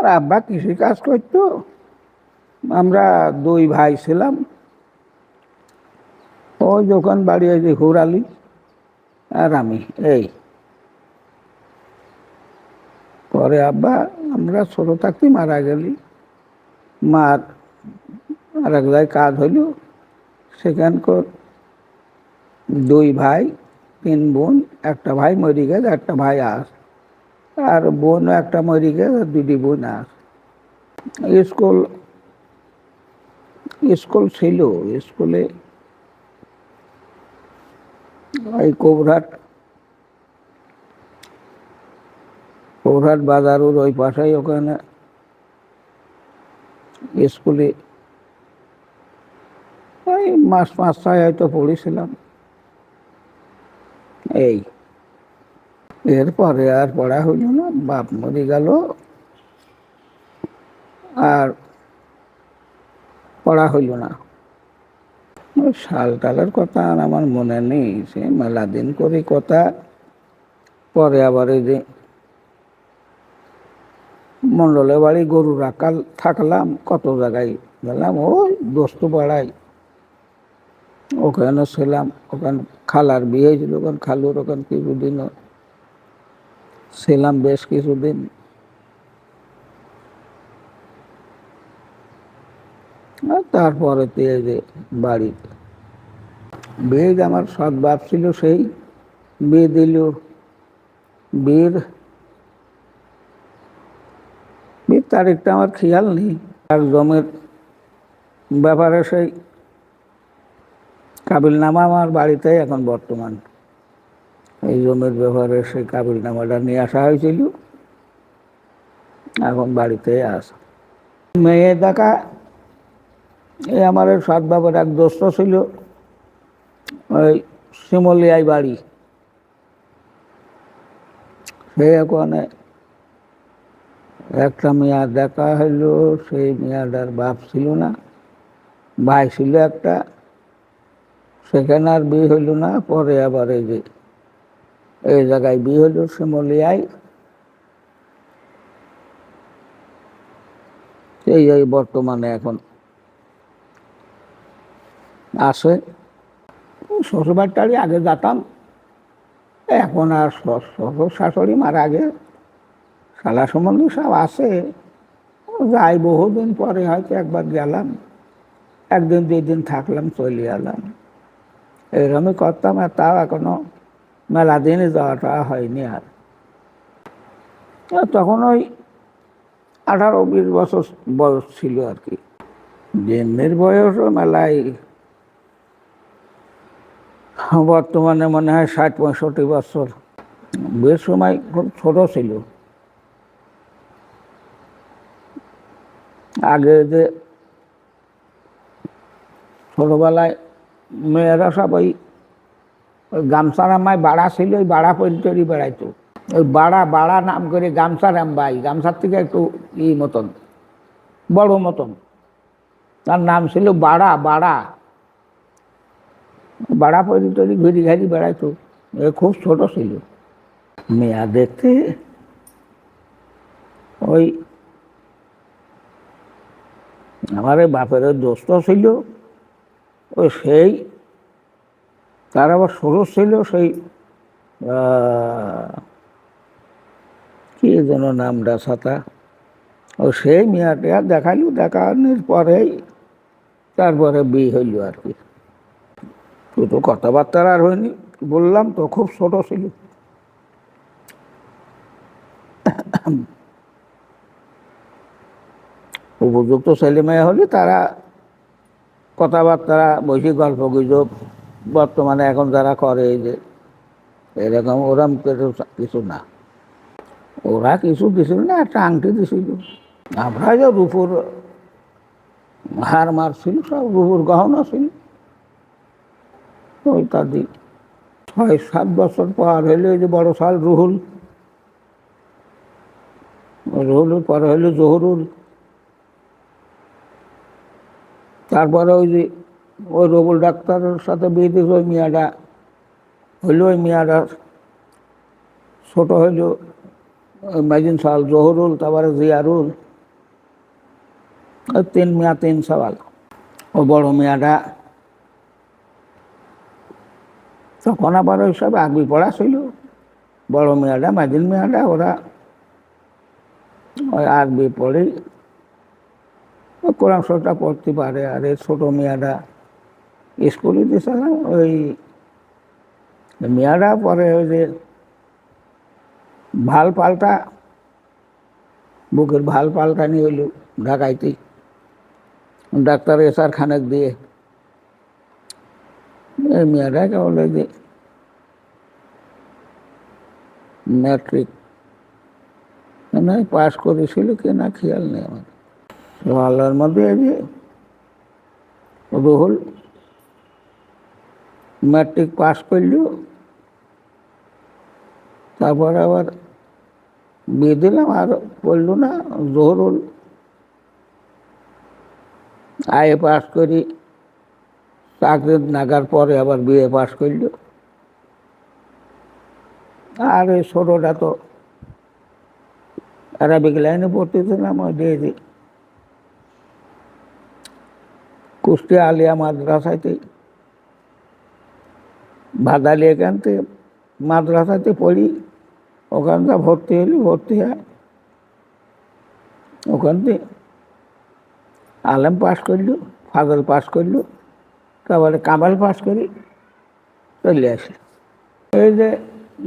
আর আব্বা কৃষি কাজ করতো। আমরা দুই ভাই ছিলাম। ও যখন বাড়ি যে হুরালি আর আমি, এই। পরে আব্বা, আমরা ছোট থাকতে মারা গেলি। মার আর এক জায়গায় কাজ হইল। সেখানকার দুই ভাই, তিন বোন, একটা ভাই মরি গেছে, একটা ভাই আস আর বোন একটা মরি গেছে, দুটি বোন আস স্কুল স্কুল ছিল, স্কুলে এই কৌরহাট কৌরহাট বাজারের ওই পাশেই ওখানে স্কুলে এই মাস পাঁচ ছয় হয়তো পড়েছিলাম। এই এরপরে আর পড়া হইল না, বাপ মরে গেল। আর পড়া হইল না। ওই সাল কথা আর আমার মনে নেই, সে মেলা দিন করে কথা। পরে আবার এই যে মন্ডলে বাড়ি গরু রাখাল থাকলাম, কত জায়গায় গেলাম, ওই দোস্ত পাড়ায়। ওখানে ছিলাম, ওখানে খালার বিয়ে হয়েছিল, ওখানে খালুর, ওখানে কিছুদিন ছিলাম বেশ কিছুদিন। তারপরে যে যে আমার সৎ বাপ ছিল সেই। বিয়ে দিল। বিয়ের বিয়ের তারিখটা আমার খেয়াল নেই। তার জমের ব্যাপারে সেই কাবিল নামা আমার বাড়িতেই এখন বর্তমান। এই জমির ব্যাপারে সেই কাবিলনামাটা নিয়ে আসা হয়েছিল। এখন বাড়িতে আসা মেয়ে দেখা এই আমার সাত বাবার এক দোস্ত ছিল, ওই শিমলিয়াই বাড়ি। সে ওখানে একটা মেয়া দেখা হইল, সেই মেয়াটার বাপ ছিল না, ভাই ছিল একটা, সেখানে আর বিয়ে হইল না, পরে আবার এই যে এই জায়গায় বিয়ে হইল শিমলিয়ায় এই এই বর্তমানে এখন আসে। শ্বশুরবাড়িটারই আগে যেতাম। এখন আর শ্বশুর শাশুড়ি মারা আগে শালা সম্বন্ধে সব আছে। যাই, বহুদিন পরে হয়তো একবার গেলাম। একদিন, দুই দিন থাকলাম, চলে এলাম। এরকমই করতাম আর তাও এখনও মেলা দিনে যাওয়াটা হয়নি আর। তখন ওই আঠারো বিশ বছর বয়স ছিল আর কি। জেনের বয়সও মেলায় বর্তমানে মনে হয় ষাট পঁয়ষট্টি বছর। বেশ সময় খুব ছোট ছিল। আগে যে ছোটবেলায় মেয়েরা সব ওই গামছারামায় বাড়া ছিল, ওই বাড়া পরিচয় বেড়াইতো। ওই বাড়া বাড়া নাম করে গামছারাম বাই গামছার থেকে একটু ই মতন, বড় মতন। তার নাম ছিল বাড়া বাড়া। বাড়া পরিচয় ঘুরি ঘাড়ি বেড়াইতো। খুব ছোট ছিল। মেয়া দেখতে ওই আমার বাপের দোস্ত ছিল। ওই সেই তার আবার ষোলো ছিল সেই কি যেন নামটা সাতা। ও সেই মেয়াটা দেখাইল, দেখানোর পরেই তারপরে বিয়ে হইল আর কি। তো কথাবার্তা আর হয়নি, বললাম তো খুব ছোট ছিল। উপযুক্ত ছেলে মেয়ে হলে তারা কথাবার্তা বসে গল্প গুজব বর্তমানে এখন যারা করে এই যে, এরকম ওরম কিছু না। ওরা কিছু দিছিল না, একটা আংটি দিছিল। আমরা যে রূপুর হার মারছিল, সব রূপুর গহনা ছিল। ওই তাদের ছয় সাত বছর পর হইলে যে বড় সাল রুহুল। রুহুলের পর হইলে জহুরুল। তারপরে ওই যে ওই রবুল ডাক্তারের সাথে বিয়ে দিয়েছে ওই মিয়াটা, হইল ওই মিয়াটা ছোট হইল, ওই মাজিন সাল জহরুল, তারপরে জিয়ারুল তিন মিয়া তিন সওয়াল ও বড় মিয়াটা। তখন আবার ওই সব আরবি পড়া ছিল। বড় মেয়েটা মাঝিল মেয়েটা, ওরা ওই আগবি পড়ে। কোরআন শরীফটা পড়তে পারে, আর এই ছোটো মেয়েটা স্কুলে দিয়েছিলাম ওই মেয়েরা পরে ওই যে ভালো পাল্টা বুকের ভালো পাল্টা নিয়ে হইল ঢাকাইতে ডাক্তার এসার খানেক দিয়ে এই মেয়েটাকে বলে যে ম্যাট্রিক না পাস করেছিল কি না খেয়াল নেই আমার আল্লাহর মধ্যে এই যে রুহুল ম্যাট্রিক পাস করল, তারপর আবার বিয়ে দিলাম আর পড়ল না, জহরুল আয়ে পাস করি চাকরি নাগার পরে আবার বিয়ে পাস করল। আর ওই ছোটোটা তো অ্যারাবিক লাইনে পড়তেছিলাম, ওই দিয়ে দিই। কুষ্টিয়া আলিয়া মাদ্রাসাতে ভাদালি এখান থেকে মাদ্রাসাতে পড়ি। ওখান থেকে ভর্তি হলি, ভর্তি হয়। ওখান থেকে আলেম পাশ করল ফাদল পাশ করল, তারপরে কামাল পাশ করি চলে আসে। এই যে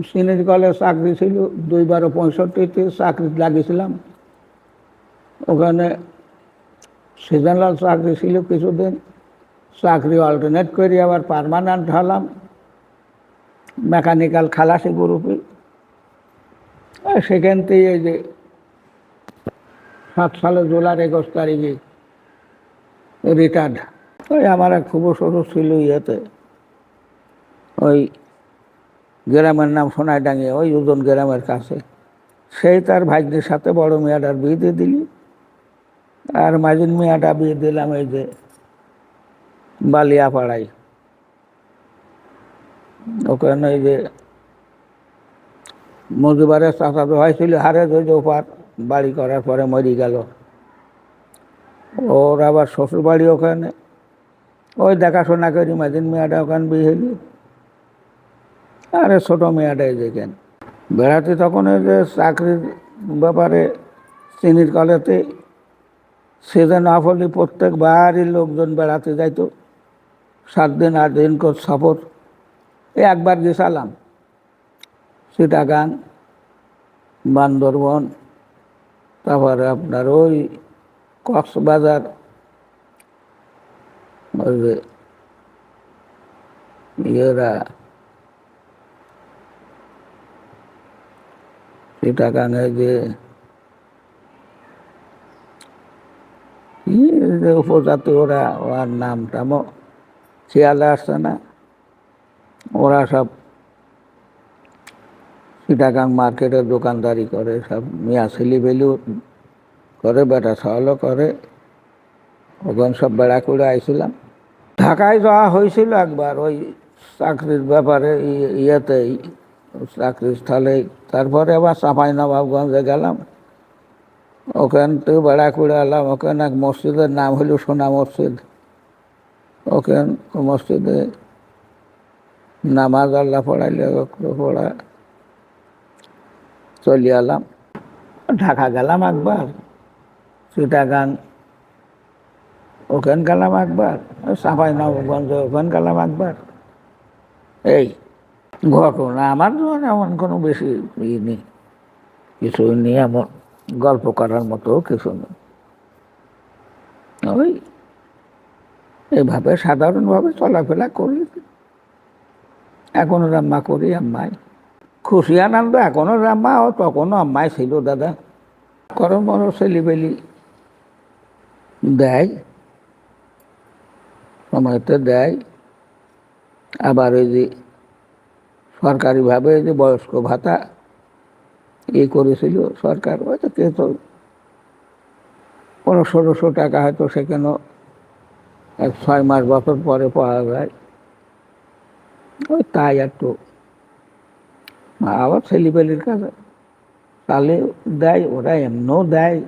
সিনিয়র কলেজ চাকরি ছিল দুই বারো পঁয়ষট্টিতে চাকরি লাগিয়েছিলাম। ওখানে সিজনাল চাকরি ছিল কিছুদিন। চাকরি অল্টারনেট করি আবার পারমানেন্ট হলাম। মেকানিক্যাল খালাসি গ্রুপে। সেখান থেকে এই যে সাত সালে জুলাইয়ের একুশ তারিখে রিটায়ার্ড ওই আমার এক খুব সরু ছিল ইয়েতে। ওই গ্রামের নাম সোনাইডাঙ্গি, ওই ওজন গ্রামের কাছে। সেই তার ভাগ্যের সাথে বড় মেয়েটার বিয়ে দিয়ে দিলি। আর মাঝিন মেয়েটা বিয়ে দিলাম এই যে বালিয়াপাড়ায়। ওখানে ওই যে মজুবারের চাষা তো হয়েছিল, হারে ওই যে ওপার, বাড়ি করার পরে মরি গেল। ওর আবার শ্বশুর বাড়ি ওখানে। ওই দেখাশোনা করি মাঝিন মেয়েটা ওখানে বিয়ে হইলি। আরে ছোটো মেয়েটাই দেখেন। বেড়াতে তখন ওই যে চাকরির ব্যাপারে চিনির কলেতে সে অফ হলে প্রত্যেকবারই লোকজন বেড়াতে যাইতো। সাত দিন, আট দিন কর সফর। একবার গেছিলাম সিটাগাং বান্দরবন, তারপরে আপনার ওই কক্সবাজার, ওই যে ইয়েরা, চিটাগাঙে যে যে উপজাতি ওরা, ওর নামটা শিয়ালে আসছে না। ওরা সব চিটাগাং মার্কেটে দোকানদারি করে, সব মিয়া ছেলি বেলু করে, বেটা সহলও করে। ওখানে সব বেড়া করে আইছিলাম। ঢাকায় যাওয়া হয়েছিল একবার ওই চাকরির ব্যাপারে, ই- ইয়েতেই চাকরির স্থলে। তারপরে আবার চাপাই নবাবগঞ্জে গেলাম। ওখান থেকে বেড়া করে এলাম। ওখানে এক মসজিদের নাম হলো সোনা মসজিদ। ওখান মসজিদে নামাজ আল্লাহ পড়াইলে পড়া চলে এলাম ঢাকা গেলাম একবার, চিটাগাং, ওখান গেলাম একবার সাফাই নবগঞ্জ ওখান গেলাম একবার। এই ঘটনা আমার জীবনে এমন কোনো বেশি ই নেই, কিছু নেই এমন, গল্প করার মতো কিছু নেই। ওই, এইভাবে সাধারণভাবে চলাফেরা করি। এখনও রাম্মা করি আম্মাই। খুশি আনন্দ এখনও রাম্মা, ও তখনও আম্মাই ছিল দাদা। করম বড় ছেলিবেলি দেয়। সময়তে দেয়। আবার ওই যে সরকারিভাবে যে বয়স্ক ভাতা এ করেছিল সরকার হয়তো কে তো কোনো ষোলোশো টাকা হয়তো সেখানেও এক ছয় মাস বছর পরে পাওয়া যায়। ওই তাই একটু। আবার ছেলেপেলের কাছে তাহলে দেয় ওরা এমনও দেয়।